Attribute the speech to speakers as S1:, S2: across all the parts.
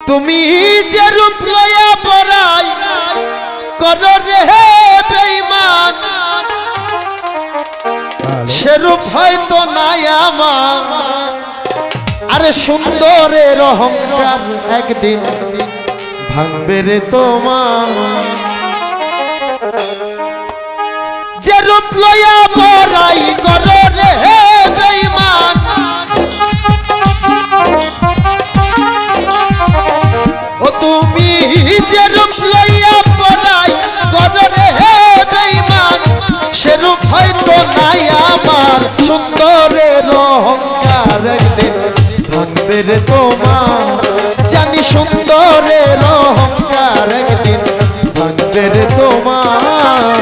S1: তুমি যে রূপ লয়া পরাই কর রে বেঈমান। সেরূপ হয়তো নাই আমার। আরে সুন্দরের অহংকার একদিন ভাঙবে রে তোমার। যে রূপ লয়া পরাই কর ভাঙবে তোমা। জানি সুন্দরের অহংকার একদিন ভাঙবে রে তোমার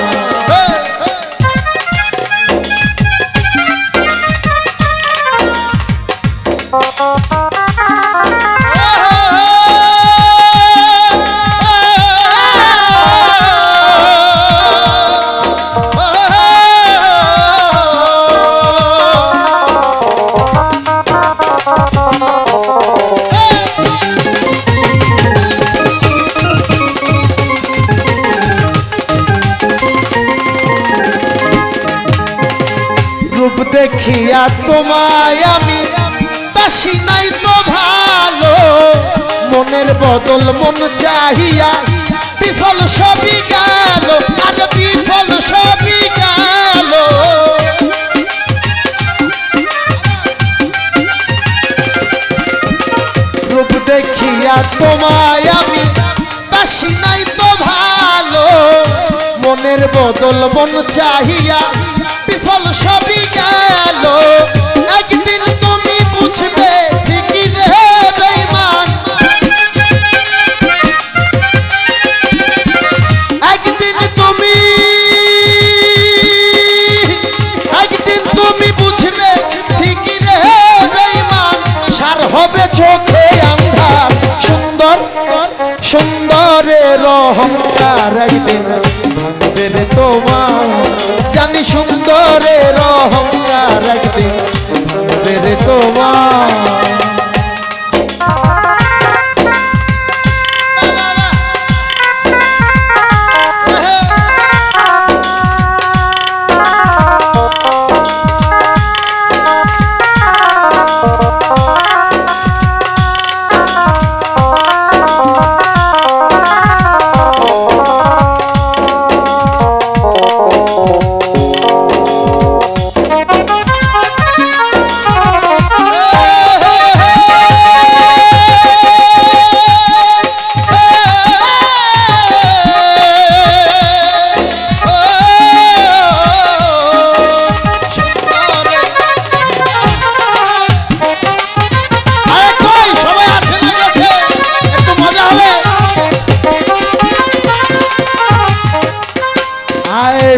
S1: রূপ দেখিয়া তোমায় আমি বাসি নাই তো ভালো। মনের বদল মন চাহিয়া বিফল সবই গেল, আর বিফল সবই গেল। রূপ দেখিয়া তোমায় আমি বাসি নাই তো ভালো। মনের বদল মন চাহিয়া বিফল সবই গেল।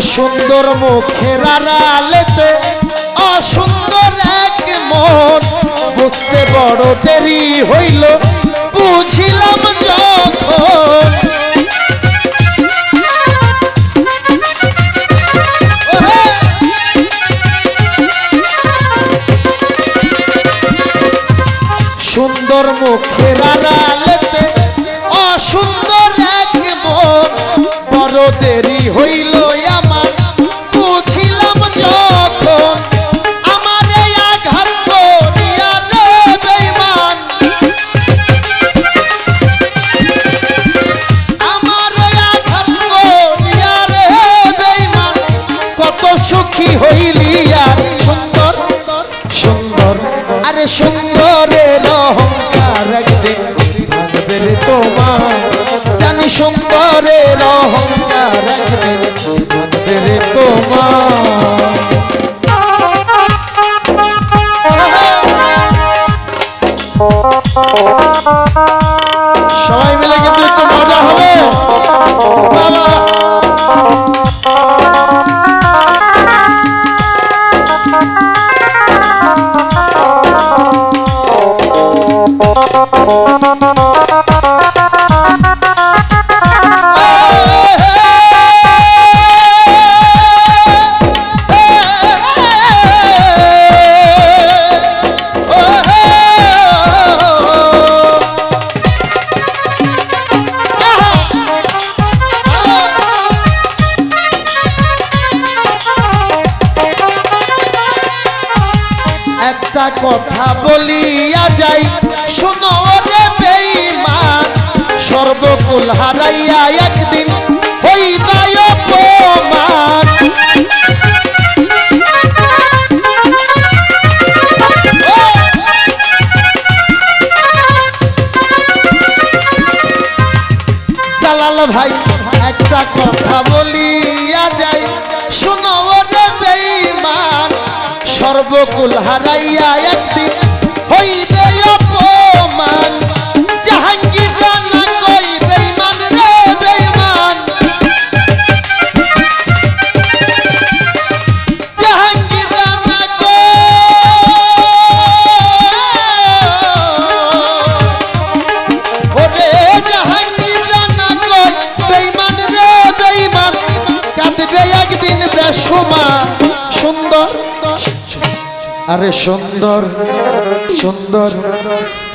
S1: সুন্দর মুখের আড়ালেতে, অসুন্দর এক মন। বুঝতে বড় দেরি হইল, বুঝিলাম যখন! সুন্দর মুখের আড়ালেতে, অসুন্দর এক মন। বড় দেরি হইল আর সুন্দর সুন্দর। আরে সুন্দরের অহংকার একদিন ভাঙবে রে তোমার। জানি সুন্দরের অহংকার একদিন ভাঙবে রে তোমার। কথা বলিয়া যাই, শোনো রে বেঈমান, সর্বকুল হারাইয়া একদিন ভাই, একটা কথা বলিয়া যাই, শোনো রে বেঈমান সর্বকুল হারাইয়া একদিন হইবে অপমান। আরে সুন্দর সুন্দর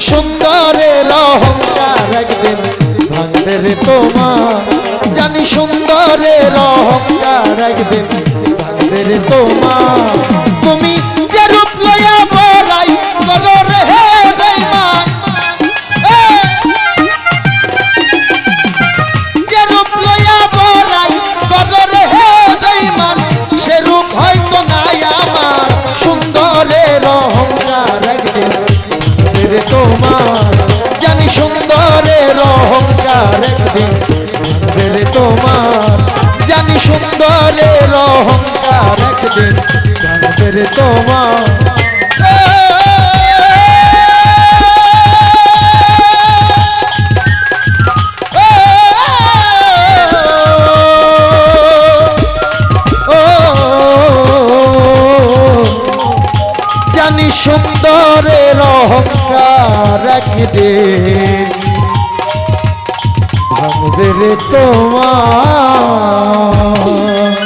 S1: সুন্দরের অহংকার একদিন ভাঙবে রে তোমার। জানি সুন্দরের অহংকার একদিন ভাঙবে রে তোমার। রে তোমার। জানি সুন্দরের অহংকার একদিন ভাঙবে রে তোমার।